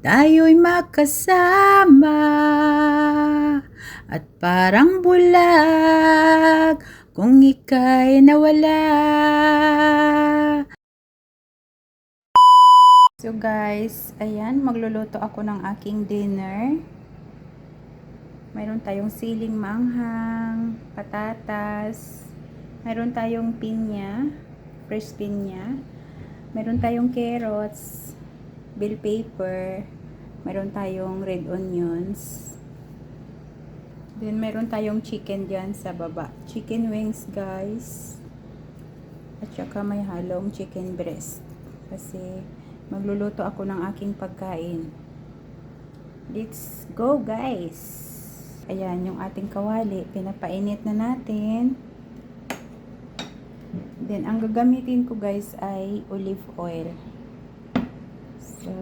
tayo'y makasama at parang bulag kung ika'y nawala. So guys, ayan, magluluto ako ng aking dinner. Mayroon tayong siling manghang, patatas, mayroon tayong pinya, fresh pinya, mayroon tayong carrots, bell pepper, mayroon tayong red onions, then mayroon tayong chicken diyan sa baba. Chicken wings guys. At saka may halong chicken breast. Kasi magluluto ako ng aking pagkain. Let's go guys! Ayan, yung ating kawali, pinapainit na natin. Then, ang gagamitin ko guys ay olive oil. So,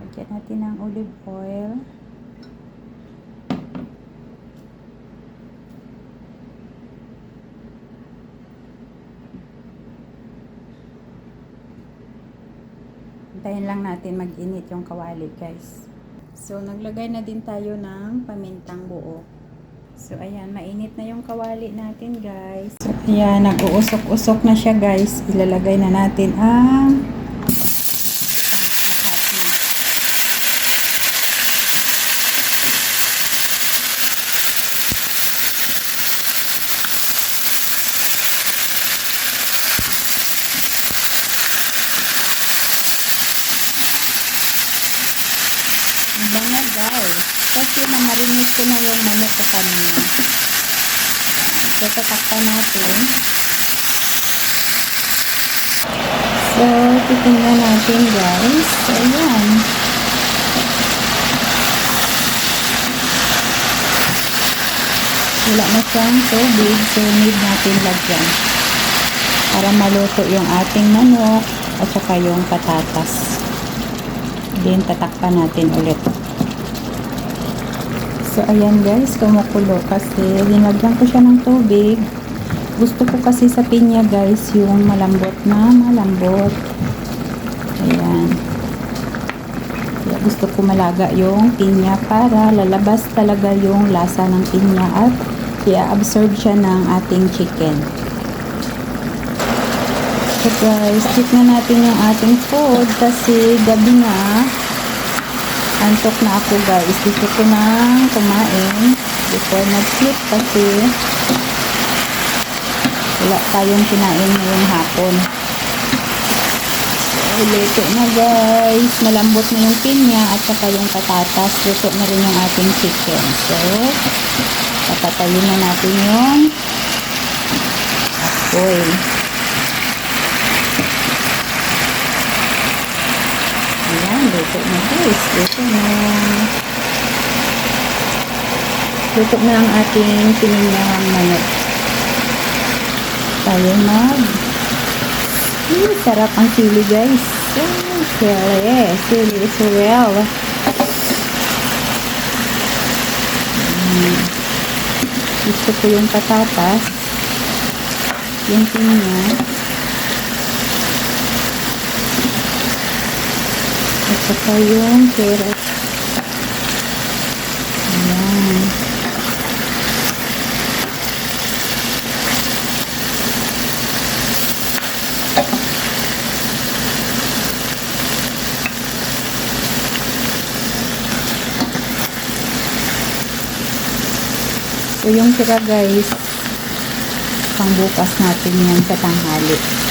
lagyan natin ng olive oil. Hintayin lang natin mag-init yung kawali guys. So, naglagay na din tayo ng pamintang buo. So, ayan, mainit na yung kawali natin, guys. Ayan, nag-uusok-usok na siya, guys. Ilalagay na natin Ang bango guys. Kasi namarinig ko na yung manok sa kanina. So, tatakpan natin. So, titingnan natin guys. So, ayan. Wala na siyang tubig. So, need natin lagyan. Para maluto yung ating manok at saka yung patatas. Then, tatakpan natin ulit. So, ayan guys, kumukulo kasi linagyan ko siya ng tubig. Gusto ko kasi sa pinya guys, yung malambot na malambot. Ayan. Kaya gusto ko malaga yung pinya para lalabas talaga yung lasa ng pinya at i-absorb siya ng ating chicken. So guys, check na natin yung ating food kasi gabi na. Antok na ako guys. Gusto ko na kumain before mag-sleep kasi wala tayong kinain ngayong hapon. So, luto na guys. Malambot na yung pinya at saka yung patatas. Luto na rin yung ating chicken. So, papatayin na natin yung apoy. Ayan, luto na guys. Luto na. Luto na ang ating pininyahang manok. Tayo mag. Hmm, sarap ang sili guys. Oh, sili. Sili is real. Hmm. Gusto ko yung patatas. Yung pinya. At saka yung carrot. Ayan. So yung tira guys, pangbukas natin yan sa tanghali.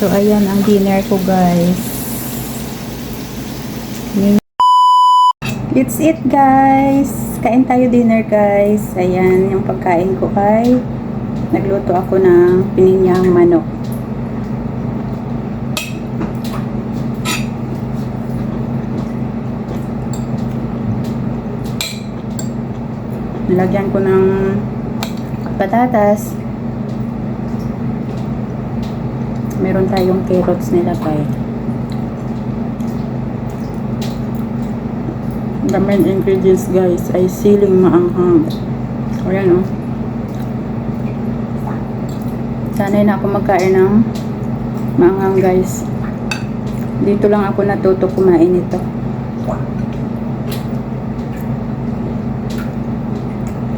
So, ayan ang dinner ko, guys. It's it, guys. Kain tayo dinner, guys. Ayan, yung pagkain ko ay nagluto ako ng pininyang manok. Nilagyan ko ng patatas. Meron tayong carrots nilagay. The main ingredients guys ay siling maanghang. Ayan oh. Sanay na ako magkain ng maanghang guys. Dito lang ako natuto kumain ito.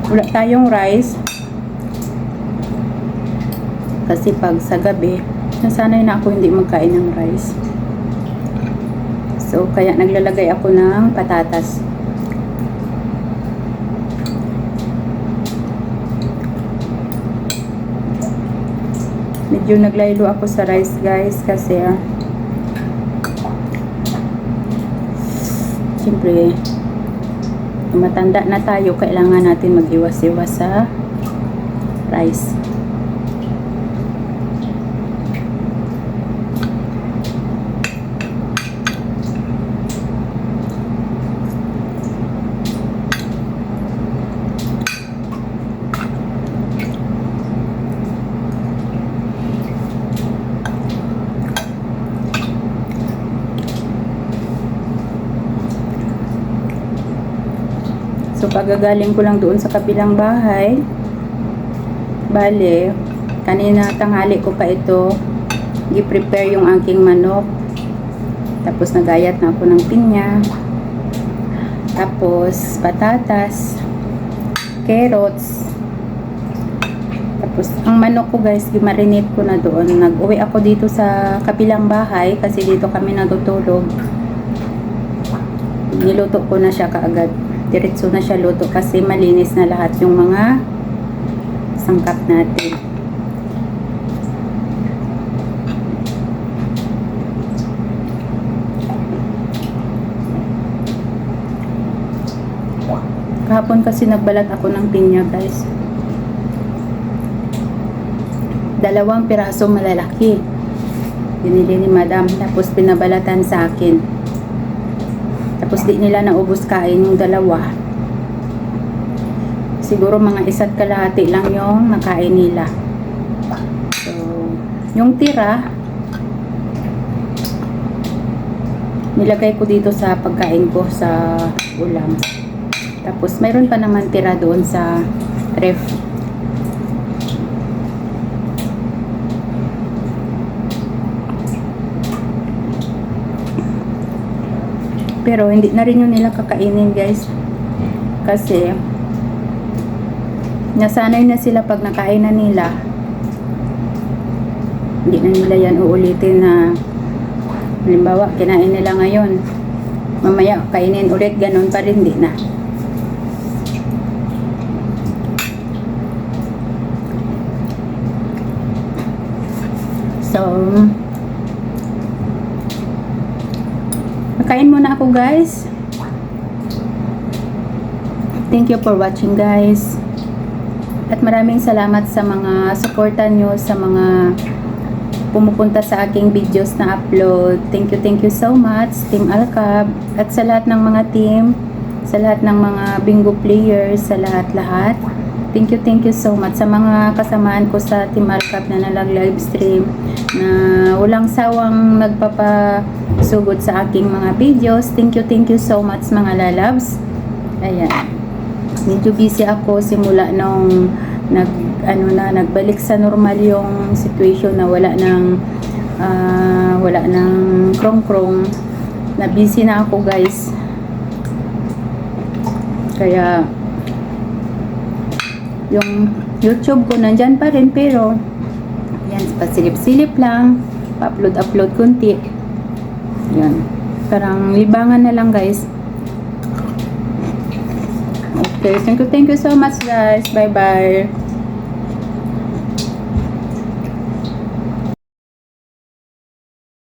Wala tayong rice. Kasi pag sa gabi, nasanay na ako hindi magkain ng rice. So, kaya naglalagay ako ng patatas. Medyo naglaylo ako sa rice guys kasi ah, Siyempre, matanda na tayo, kailangan natin mag-iwas-iwas sa rice. Pagagaling ko lang doon sa kabilang bahay, bale, kanina tanghali ko pa ito, i-prepare yung aking manok. Tapos, nagayat na ako ng pinya. Tapos, patatas, carrots. Tapos, ang manok ko guys, gimarinate ko na doon. Nag-uwi ako dito sa kabilang bahay kasi dito kami natutulog. Niluto ko na siya kaagad diretso na siya luto kasi malinis na lahat yung mga sangkap natin. Kahapon kasi nagbalat ako ng pinya guys. Dalawang piraso malalaki. Binili ni madam tapos pinabalatan sa akin. Tapos di nila naubos kain yung dalawa. Siguro mga isa't kalahati lang yung nakain nila. So, yung tira, nilagay ko dito sa pagkain ko sa ulam. Tapos, mayroon pa naman tira doon sa ref. Pero hindi na rin yung nila kakainin guys. Kasi nasanay na sila pag nakain na nila. Hindi na nila yan uulitin na halimbawa kinain nila ngayon. Mamaya kainin ulit ganun pa rin hindi na. So, Kain muna ako guys. Thank you for watching guys. At maraming salamat sa mga suporta nyo, sa mga pumupunta sa aking videos na upload. Thank you, thank you so much, Team Alcab. At sa lahat ng mga team, sa lahat ng mga bingo players, sa lahat-lahat. Thank you, thank you so much sa mga kasamaan ko sa Team Alcab na nalag live stream na walang sawang nagpapasugod sa aking mga videos. Thank you, thank you so much mga lalabs. Ayan. Medyo busy ako simula nung nag ano na nagbalik sa normal yung situation na wala nang ah, wala nang krong-krong. Na busy na ako, guys. Kaya yung YouTube ko nandyan pa rin pero yan, pasilip-silip lang. Pa-upload-upload kunti. Yan parang libangan na lang guys. Okay, thank you, thank you so much guys. Bye bye